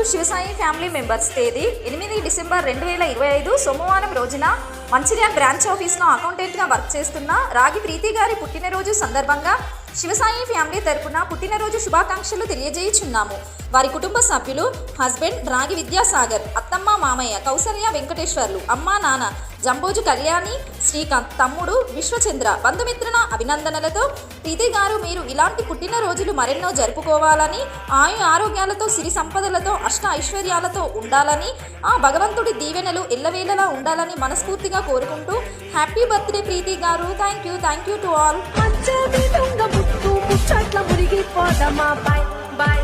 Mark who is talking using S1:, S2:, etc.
S1: Birth తేదీ ఎనిమిది December రెండు వేల ఇరవై ఐదు సోమవారం రోజున మంచిర్యాల బ్రాంచ్ ఆఫీస్లో అకౌంటెంట్గా వర్క్ చేస్తున్న రాగి ప్రీతి గారి పుట్టినరోజు సందర్భంగా శివసాయి ఫ్యామిలీ తరపున పుట్టినరోజు శుభాకాంక్షలు తెలియజేయుచున్నాము. వారి కుటుంబ సభ్యులు హస్బెండ్ రాగి విద్యాసాగర్ అత్తమ్మ మామయ్య కౌసల్య వెంకటేశ్వర్లు అమ్మా నాన్న జంబోజు కళ్యాణి శ్రీకాంత్ తమ్ముడు విశ్వచంద్ర బంధుమిత్రుల అభినందనలతో ప్రీతి గారు మీరు ఇలాంటి పుట్టినరోజులు మరెన్నో జరుపుకోవాలని ఆయు ఆరోగ్యాలతో సిరి సంపదలతో అష్ట ఐశ్వర్యాలతో ఉండాలని ఆ భగవంతుడి దీవెనలు ఎల్లవేళలా ఉండాలని మనస్ఫూర్తిగా కోరుకుంటూ హ్యాపీ బర్త్డే ప్రీతి గారు. Thank you thank you to all.
S2: Muthu bye bye